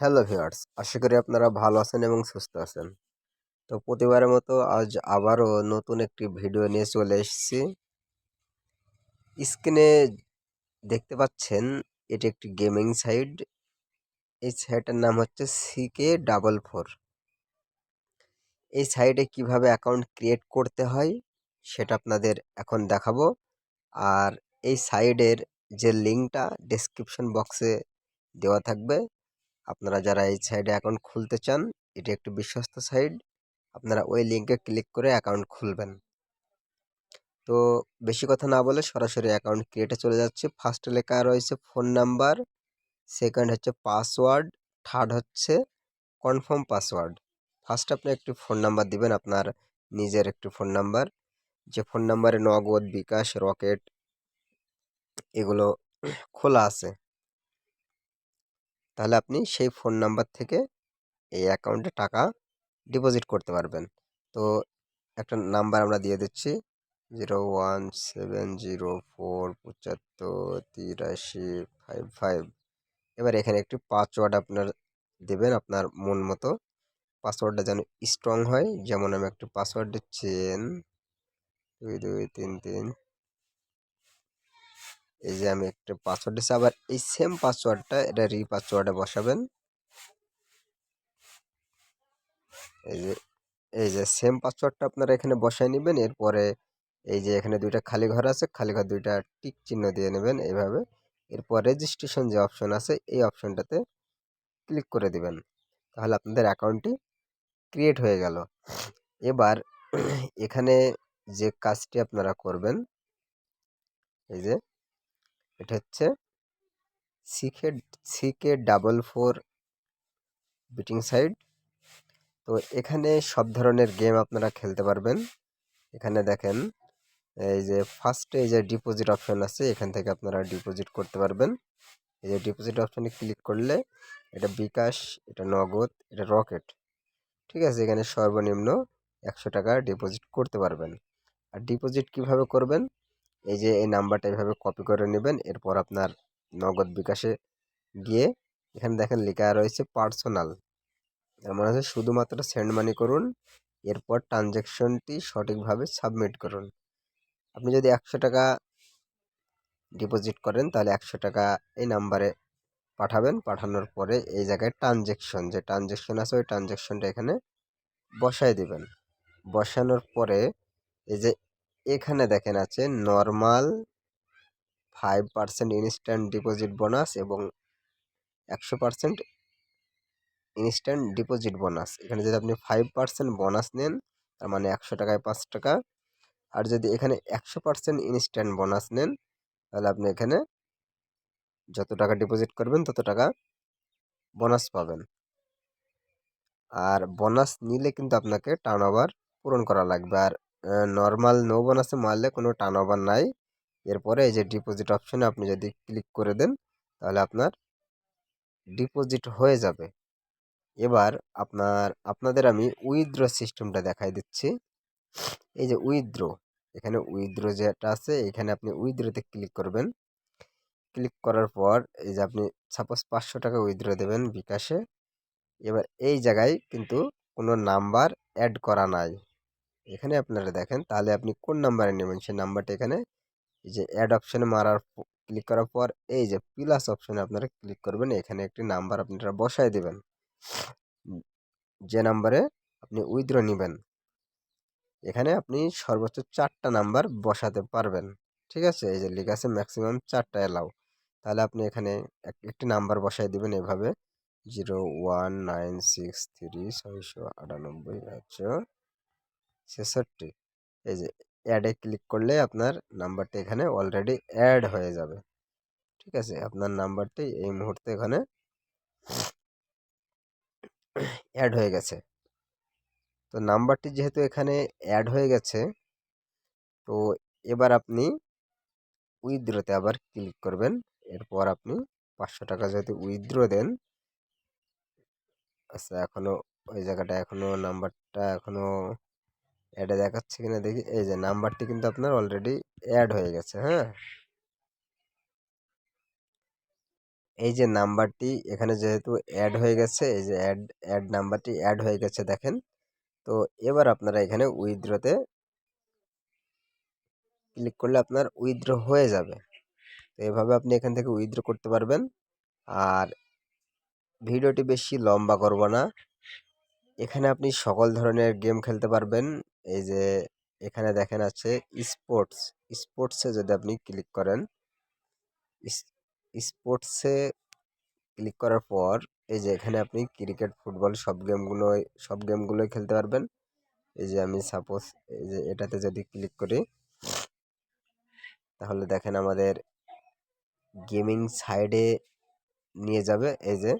Hello viewers, আশা করি আপনারা ভালো আছেন এবং সুস্থ আছেন। তো প্রতিবারের মতো আজ আবারও নতুন একটি ভিডিও নিয়ে চলে এসেছি। স্ক্রিনে দেখতে পাচ্ছেন, এটি একটি গেমিং সাইট। এই সাইটের নাম হচ্ছে সিকে ডাবল ফোর এই সাইটে কীভাবে অ্যাকাউন্ট ক্রিয়েট করতে হয়, সেটা আপনাদের এখন দেখাবো। আর এই সাইডের যে লিঙ্কটা ডেসক্রিপশন বক্সে দেওয়া থাকবে আপনারা যারা এই সাইডে অ্যাকাউন্ট খুলতে চান, এটি একটি বিশ্বস্ত সাইট আপনারা ওই লিঙ্কে ক্লিক করে অ্যাকাউন্ট খুলবেন। তো বেশি কথা না বলে সরাসরি অ্যাকাউন্ট ক্রিয়েটে চলে যাচ্ছে। ফার্স্টে লেখা রয়েছে ফোন নাম্বার সেকেন্ড হচ্ছে পাসওয়ার্ড থার্ড হচ্ছে কনফার্ম পাসওয়ার্ড ফার্স্ট আপনি একটি ফোন নাম্বার দিবেন, আপনার নিজের একটি ফোন নাম্বার যে ফোন নাম্বারে নগদ, বিকাশ, রকেট, এগুলো খোলা আছে। তাহলে আপনি সেই ফোন নাম্বার থেকে এই অ্যাকাউন্টে টাকা ডিপোজিট করতে পারবেন। তো একটা নাম্বার আমরা দিয়ে দিচ্ছি, zero one seven zero four পঁচাত্তর তিরাশি ফাইভ ফাইভ। এবার এখানে একটি পাসওয়ার্ড আপনার দেবেন আপনার মন মতো। পাসওয়ার্ডটা যেন স্ট্রং হয়, যেমন আমি একটি পাসওয়ার্ড দিচ্ছেন দুই দুই, তিন তিন এই যে আমি একটা পাসওয়ার্ড দিচ্ছি আবার এই সেম পাসওয়ার্ডটা এটা রি পাসওয়ার্ডে বসাবেন। এই যে এই যে সেম পাসওয়ার্ডটা আপনারা এখানে বসায় নেবেন, এরপরে এই যে এখানে দুইটা খালি ঘর আছে, খালি ঘর দুইটা টিক চিহ্ন দিয়ে নেবেন এইভাবে এরপর রেজিস্ট্রেশন যে অপশন আছে, এই অপশনটাতে ক্লিক করে দিবেন। তাহলে আপনাদের অ্যাকাউন্টটি ক্রিয়েট হয়ে গেল। এবার এখানে যে কাজটি আপনারা করবেন, এই যে এটা হচ্ছে CK CK double four beating side. তো এখানে সব ধরনের গেম আপনারা খেলতে পারবেন। এখানে দেখেন, এই যে ফার্স্টে এই যে ডিপোজিট অপশন আছে, এখান থেকে আপনারা ডিপোজিট করতে পারবেন। এই যে ডিপোজিট অপশনে ক্লিক করলে এটা বিকাশ, এটা নগদ, এটা রকেট। ঠিক আছে, এখানে সর্বনিম্ন একশো টাকা ডিপোজিট করতে পারবেন। আর ডিপোজিট কীভাবে করবেন? এই যে, এই নাম্বারটা এভাবে কপি করে নেবেন। এরপর আপনার নগদ বিকাশে গিয়ে এখানে দেখেন লেখা রয়েছে পার্সোনাল এর মানে হচ্ছে শুধুমাত্র সেন্ড মানি করুন, এরপর ট্রানজ্যাকশনটি সঠিকভাবে সাবমিট করুন। আপনি যদি একশো টাকা ডিপোজিট করেন, তাহলে একশো টাকা এই নাম্বারে পাঠাবেন। পাঠানোর পরে এই জায়গায় ট্রানজ্যাকশন যে ট্রানজ্যাকশন আছে, ওই ট্রানজ্যাকশনটা এখানে বসায় দিবেন। বসানোর পরে এই যে এখানে দেখেন আছে normal five percent instant deposit bonus এবং একশো পার্সেন্ট ইনস্ট্যান্ট ডিপোজিট বোনাস এখানে যদি আপনি ফাইভ পার্সেন্ট বোনাস নেন, তার মানে একশো টাকায় পাঁচ টাকা। আর যদি এখানে একশো পার্সেন্ট ইনস্ট্যান্ট বোনাস নেন, তাহলে আপনি এখানে যত টাকা ডিপোজিট করবেন, তত টাকা বোনাস পাবেন। আর বোনাস নিলে কিন্তু আপনাকে টার্ন ওভার পূরণ করা লাগবে। আর নর্মাল নো বোনাসে মারলে কোনো টার্ন ওভার নাই। এরপরে এই যে ডিপোজিট অপশনে আপনি যদি ক্লিক করে দেন, তাহলে আপনার ডিপোজিট হয়ে যাবে। এবার আপনার, আপনাদের আমি উইথড্র সিস্টেমটা দেখাই দিচ্ছি। এই যে উইথড্র এখানে উইথড্র যেটা আছে, এখানে আপনি উইথড্রতে ক্লিক করবেন। ক্লিক করার পর এই যে আপনি সাপোজ পাঁচশো টাকা উইথড্র দেবেন বিকাশে। এবার এই জায়গায় কিন্তু কোনো নাম্বার অ্যাড করা নাই। এখানে আপনারা দেখেন, তাহলে আপনি কোন নাম্বারে নেবেন? সেই নাম্বারটা এখানে এই যে অ্যাড অপশানে মারার ক্লিক করার পর এই যে প্লাস অপশানে আপনারা ক্লিক করবেন। এখানে একটি নাম্বার আপনারা বসায় দেবেন। যে নাম্বারে আপনি উইথড্র নেবেন, এখানে আপনি সর্বোচ্চ চারটা নাম্বার বসাতে পারবেন। ঠিক আছে? এই যে লেখা আছে ম্যাক্সিমাম চারটা এলাও তাহলে আপনি এখানে একটি নাম্বার বসাই দেবেন এভাবে। Zero one nine six three ছয়শো আটানব্বই একশো ছেষট্টি এই যে অ্যাডে ক্লিক করলে আপনার নাম্বারটি এখানে অলরেডি অ্যাড হয়ে যাবে। ঠিক আছে? আপনার নাম্বারটি এই মুহূর্তে এখানে অ্যাড হয়ে গেছে। তো নাম্বারটি যেহেতু এখানে অ্যাড হয়ে গেছে, তো এবার আপনি উইথড্রোতে আবার ক্লিক করবেন। এরপর আপনি পাঁচশো টাকা যদি উইথড্রো দেন আচ্ছা এখনও ওই জায়গাটা এখনও নাম্বারটা এখনও অ্যাডে দেখাচ্ছে কিনা দেখি। এই যে নাম্বারটি কিন্তু আপনার অলরেডি অ্যাড হয়ে গেছে হ্যাঁ? এই যে নাম্বারটি এখানে যেহেতু অ্যাড হয়ে গেছে, এই যে অ্যাড অ্যাড নাম্বারটি অ্যাড হয়ে গেছে দেখেন। তো এবার আপনারা এখানে উইথড্রতে ক্লিক করলে আপনার উইথড্র হয়ে যাবে। তো এভাবে আপনি এখান থেকে উইথড্র করতে পারবেন। আর ভিডিওটি বেশি লম্বা করব না। এখানে আপনি সকল ধরনের গেম খেলতে পারবেন। এই যে, এখানে দেখেন আছে স্পোর্টস স্পোর্টসে যদি আপনি ক্লিক করেন স্পোর্টসে ক্লিক করার পর, এই যে এখানে আপনি ক্রিকেট ফুটবল সব গেমগুলোই সব গেমগুলোই খেলতে পারবেন। এই যে আমি সাপোজ এই যে এটাতে যদি ক্লিক করি, তাহলে দেখেন আমাদের গেমিং সাইডে নিয়ে যাবে, এই যে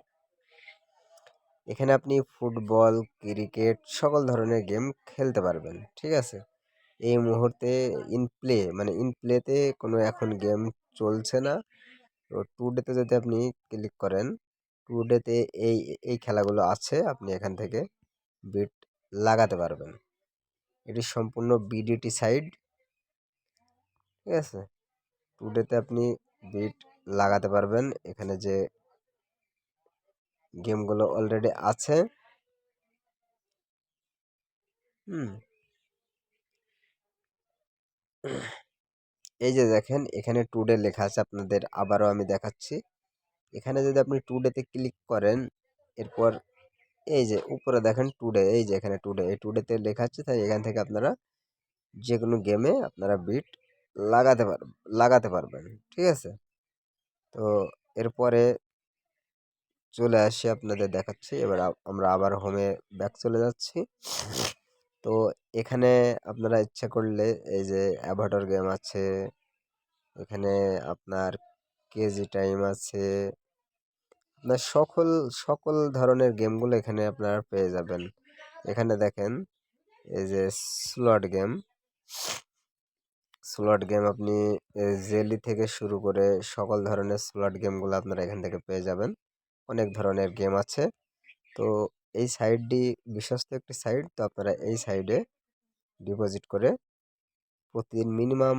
এখানে আপনি ফুটবল, ক্রিকেট সকল ধরনের গেম খেলতে পারবেন, ঠিক আছে? এই মুহূর্তে ইন প্লে মানে ইন প্লেতে কোনো এখন গেম চলছে না। তো টু ডেতে যদি আপনি ক্লিক করেন টু ডেতে এই এই খেলাগুলো আছে, আপনি এখান থেকে বিট লাগাতে পারবেন। এটি সম্পূর্ণ বিডিটি সাইড ঠিক আছে? টু ডেতে আপনি বিট লাগাতে পারবেন। এখানে যে গেমগুলো অলরেডি আছে। হুম। এই যে দেখেন, এখানে টুডে লেখা আছে, আপনাদের আবারও আমি দেখাচ্ছি। এখানে যদি আপনি টুডেতে ক্লিক করেন, এরপর এই যে উপরে দেখেন টুডে এই যে এখানে টুডে এই টুডেতে লেখা আছে, তাই এখান থেকে আপনারা যে কোনো গেমে আপনারা বিট লাগাতে পার, লাগাতে পারবেন, ঠিক আছে? তো এরপরে চলে আসি আপনাদের দেখাচ্ছি। এবার আমরা আবার হোমে ব্যাক চলে যাচ্ছি। তো এখানে আপনারা ইচ্ছা করলে এই যে অ্যাভাটার গেম আছে, এখানে আপনার কেজি টাইম আছে, আপনার সকল সকল ধরনের গেমগুলো এখানে আপনারা পেয়ে যাবেন। এখানে দেখেন, এই যে স্লট গেম স্লট গেম আপনি জেলি থেকে শুরু করে সকল ধরনের স্লট গেমগুলো আপনারা এখান থেকে পেয়ে যাবেন। অনেক ধরনের গেম আছে। তো এই সাইডটি বিশ্বস্ত একটি সাইড তো আপনারা এই সাইডে ডিপোজিট করে প্রতিদিন মিনিমাম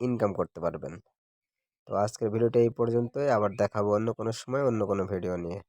ইনকাম করতে পারবেন। তো আজকের ভিডিওটা এই পর্যন্তই। আবার দেখাবো অন্য কোনো সময় অন্য কোনো ভিডিও নিয়ে।